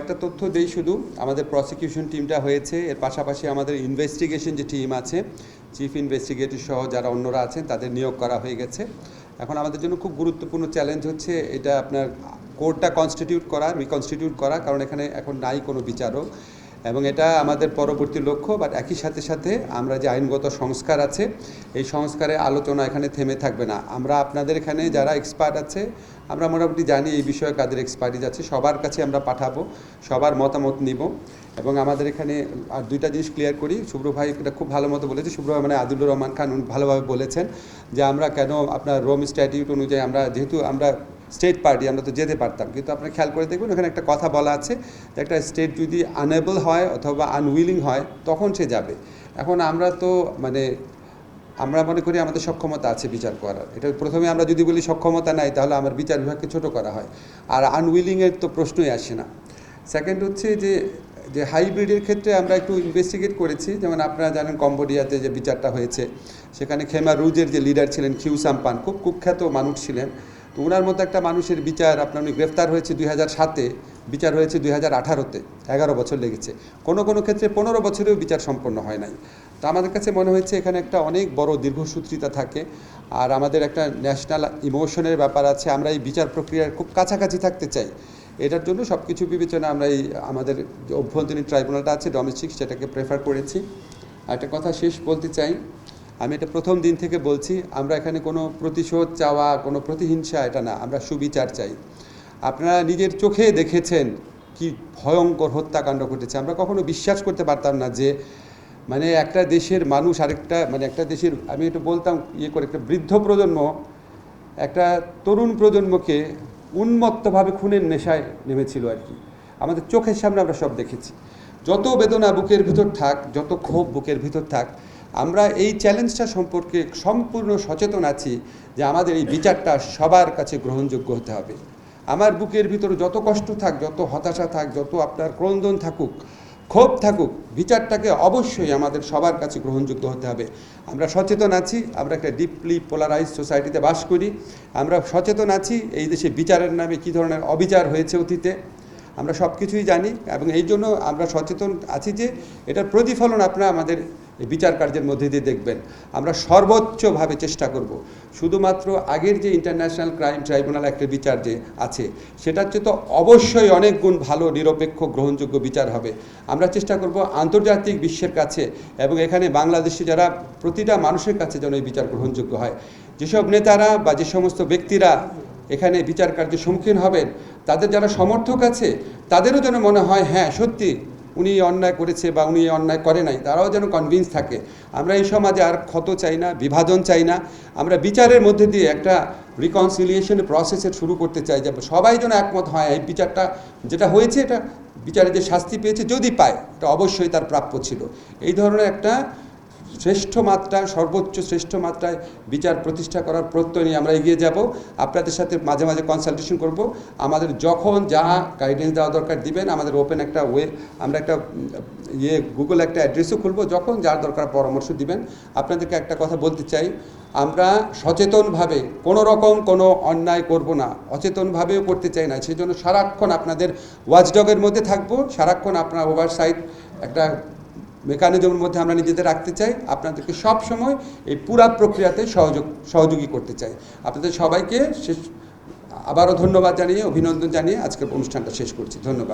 একটা তথ্য দেই শুধু। আমাদের প্রসিকিউশন টিমটা হয়েছে। এর পাশাপাশি আমাদের ইনভেস্টিগেশন যে টিম আছে চিফ ইনভেস্টিগেটর সহ যারা অন্যরা আছেন, তাদের নিয়োগ করা হয়ে গেছে। এখন আমাদের জন্য খুব গুরুত্বপূর্ণ চ্যালেঞ্জ হচ্ছে, এটা আপনার কোর্টটা কনস্টিটিউট করা রিকনস্টিটিউট করা, কারণ এখানে এখন নাই কোনো বিচারক। এবং এটা আমাদের পরবর্তী লক্ষ্য বাট একই সাথে সাথে আমরা যে আইনগত সংস্কার আছে, এই সংস্কারে আলোচনা এখানে থেমে থাকবে না। আমরা আপনাদের এখানে যারা এক্সপার্ট আছে, আমরা মোটামুটি জানি এই বিষয়ে কাদের এক্সপার্টিজ আছে, সবার কাছে আমরা পাঠাবো, সবার মতামত নিব এবং আমাদের এখানে আর দুইটা জিনিস ক্লিয়ার করি। শুভ্র ভাই এটা খুব ভালো মতো বলেছে শুভ্র ভাই মানে আদিলুর রহমান খান ভালোভাবে বলেছেন যে আমরা কেন আপনার রোম স্ট্যাটিউট অনুযায়ী আমরা যেহেতু আমরা স্টেট পার্টি, আমরা তো যেতে পারতাম। কিন্তু আপনারা খেয়াল করে দেখবেন, ওখানে একটা কথা বলা আছে যে একটা স্টেট যদি আনএবল হয় অথবা আনউইলিং হয়, তখন সে যাবে। এখন আমরা তো মানে আমরা মনে করি আমাদের সক্ষমতা আছে বিচার করার। এটা প্রথমে আমরা যদি বলি সক্ষমতা নাই, তাহলে আমার বিচার বিভাগকে ছোট করা হয়। আর আনউইলিংয়ের তো প্রশ্নই আসে না। সেকেন্ড হচ্ছে যে যে হাইব্রিডের ক্ষেত্রে আমরা একটু ইনভেস্টিগেট করেছি। যেমন আপনারা জানেন কম্বোডিয়াতে যে বিচারটা হয়েছে, সেখানে খেমা রুজের যে লিডার ছিলেন খিউ সাম্পান খুব কুখ্যাত মানুষ ছিলেন। তো ওনার মতো একটা মানুষের বিচার, আপনার উনি গ্রেফতার হয়েছে দুই হাজার সাতে, বিচার হয়েছে দুই হাজার আঠারোতে, এগারো বছর লেগেছে। কোনো কোনো ক্ষেত্রে পনেরো বছরেও বিচার সম্পন্ন হয় নাই। তো আমাদের কাছে মনে হয়েছে এখানে একটা অনেক বড় দীর্ঘসূত্রিতা থাকে, আর আমাদের একটা ন্যাশনাল ইমোশনের ব্যাপার আছে, আমরা এই বিচার প্রক্রিয়ার খুব কাছাকাছি থাকতে চাই। এটার জন্য সব কিছু বিবেচনা আমরা এই আমাদের যে অভ্যন্তরীণ ট্রাইব্যুনালটা আছে ডোমেস্টিক সেটাকে প্রেফার করেছি। একটা কথা শেষ বলতে চাই আমি এটা প্রথম দিন থেকে বলছি, আমরা এখানে কোনো প্রতিশোধ চাওয়া, কোনো প্রতিহিংসা, এটা না, আমরা সুবিচার চাই। আপনারা নিজের চোখে দেখেছেন কি ভয়ঙ্কর হত্যাকাণ্ড ঘটেছে। আমরা কখনো বিশ্বাস করতে পারতাম না যে মানে একটা দেশের মানুষ আরেকটা মানে একটা দেশের, আমি একটু বলতাম ইয়ে করে, একটা বৃদ্ধ প্রজন্ম, একটা তরুণ প্রজন্মকে উন্মত্তভাবে খুনের নেশায় নেমেছিল আর কি। আমাদের চোখের সামনে আমরা সব দেখেছি। যত বেদনা বুকের ভিতর থাক, যত ক্ষোভ বুকের ভিতর থাক আমরা এই চ্যালেঞ্জটা সম্পর্কে সম্পূর্ণ সচেতন আছি যে আমাদের এই বিচারটা সবার কাছে গ্রহণযোগ্য হতে হবে। আমার বুকের ভিতরে যত কষ্ট থাক, যত হতাশা থাক, যত আপনার ক্রন্দন থাকুক, ক্ষোভ থাকুক, বিচারটাকে অবশ্যই আমাদের সবার কাছে গ্রহণযোগ্য হতে হবে। আমরা সচেতন আছি, আমরা একটা ডিপলি পোলারাইজ সোসাইটিতে বাস করি। আমরা সচেতন আছি এই দেশে বিচারের নামে কী ধরনের অবিচার হয়েছে অতীতে। আমরা সব কিছুই জানি এবং এই জন্য আমরা সচেতন আছি যে এটার প্রতিফলন আপনারা আমাদের বিচার কার্যের মধ্যে দিয়ে দেখবেন। আমরা সর্বোচ্চভাবে চেষ্টা করব। শুধুমাত্র আগের যে ইন্টারন্যাশনাল ক্রাইম ট্রাইব্যুনাল একটা বিচার যে আছে, সেটার চেয়ে তো অবশ্যই অনেক গুণ ভালো, নিরপেক্ষ, গ্রহণযোগ্য বিচার হবে। আমরা চেষ্টা করব আন্তর্জাতিক বিশ্বের কাছে এবং এখানে বাংলাদেশে যারা প্রতিটা মানুষের কাছে যেন এই বিচার গ্রহণযোগ্য হয়। যেসব নেতারা বা যে সমস্ত ব্যক্তিরা এখানে বিচার কার্যের সম্মুখীন হবেন তাদের যারা সমর্থক আছে, তাদেরও যেন মনে হয় হ্যাঁ সত্যি, উনি অন্যায় করেছে বা উনি অন্যায় করে নাই। তারাও যেন কনভিন্স থাকে। আমরা এই সমাজে আর ক্ষত চাই না, বিভাজন চাই না। আমরা বিচারের মধ্যে দিয়ে একটা রিকনসিলিয়েশন প্রসেসের শুরু করতে চাই, যে সবাই যেন একমত হয়, এই বিচারটা যেটা হয়েছে, এটা বিচারে যে শাস্তি পেয়েছে, যদি পায়, এটা অবশ্যই তার প্রাপ্য ছিল। এই ধরনের একটা শ্রেষ্ঠ মাত্রায়, সর্বোচ্চ শ্রেষ্ঠ মাত্রায় বিচার প্রতিষ্ঠা করার প্রত্যয় নিয়ে আমরা এগিয়ে যাব। আপনাদের সাথে মাঝে মাঝে কনসালটেশন করব। আমাদের যখন যা গাইডেন্স দেওয়া দরকার দিবেন, আমাদের ওপেন একটা ওয়ে আমরা একটা ইয়ে গুগল একটা অ্যাড্রেসও খুলবো। যখন যার দরকার পরামর্শ দিবেন। আপনাদেরকে একটা কথা বলতে চাই। আমরা সচেতনভাবে কোনো রকম কোনো অন্যায় করব না। অচেতনভাবেও করতে চাই না। সেই জন্য সারাক্ষণ আপনাদের ওয়াচডগের মধ্যে থাকব। সারাক্ষণ আপনার ওভারসাইট একটা মেকানিজমের মধ্যে আমরা নিজেদের রাখতে চাই, আপনাদেরকে সব সময় এই পুরা প্রক্রিয়াতে সহযোগ, সহযোগী করতে চাই। আপনাদের সবাইকে শেষ আবারও ধন্যবাদ জানিয়ে, অভিনন্দন জানিয়ে আজকের অনুষ্ঠানটা শেষ করছি। ধন্যবাদ।